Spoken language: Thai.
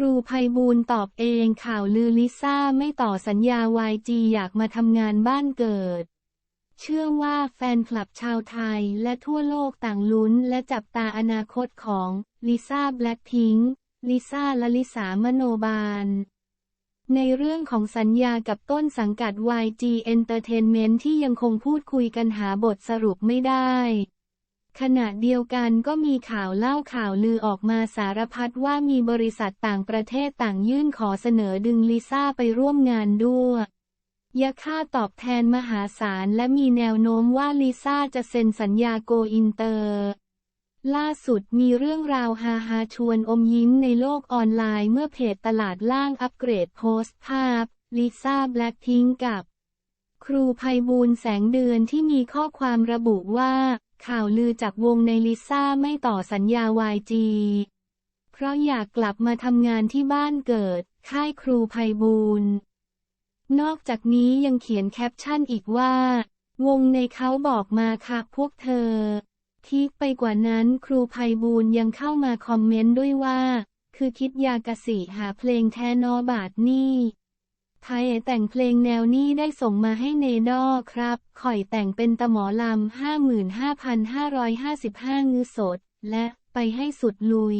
รูไพบูลตอบเองข่าวลือลิซ่าไม่ต่อสัญญา YG อยากมาทำงานบ้านเกิด เชื่อว่าแฟนคลับชาวไทยและทั่วโลกต่างลุ้นและจับตาอนาคตของลิซ่าแบล็คพิงค์ลิซ่าและลิสามโนบาล ในเรื่องของสัญญากับต้นสังกัด YG Entertainment ที่ยังคงพูดคุยกันหาบทสรุปไม่ได้ ขณะเดียวกันก็มีข่าวเล่าข่าวลือออกมาสารพัดว่ามีบริษัทต่างประเทศต่างยื่นขอเสนอดึงลิซ่าไปร่วมงานด้วยยาค่าตอบแทนมหาศาลและมีแนวโน้มว่าลิซ่าจะเซ็นสัญญาโกอินเตอร์ ล่าสุดมีเรื่องราวฮาฮาชวนอมยิ้มในโลกออนไลน์เมื่อเพจตลาดล่างอัปเกรดโพสต์ภาพลิซ่าแบล็คพิงกับ ครูไพบูลแสงเดือนที่มีข้อความระบุว่า ข่าวลือจากวงในลิซ่าไม่ต่อสัญญา YG เพราะอยากกลับมาทำงานที่บ้านเกิด ค่ายครูไพบูลนอกจากนี้ยังเขียนแคปชั่นอีกว่า วงในเขาบอกมาค่ะพวกเธอ ที่ไปกว่านั้นครูไพบูลยังเข้ามาคอมเมนต์ด้วยว่า คือคิดยากสิหาเพลงแทนอบาทนี่ ไทยแต่งเพลงแนวนี้ได้ส่งมาให้เนดอครับ ข่อยแต่งเป็นตะหมอลำ 55,555 งือสด และไปให้สุดลุย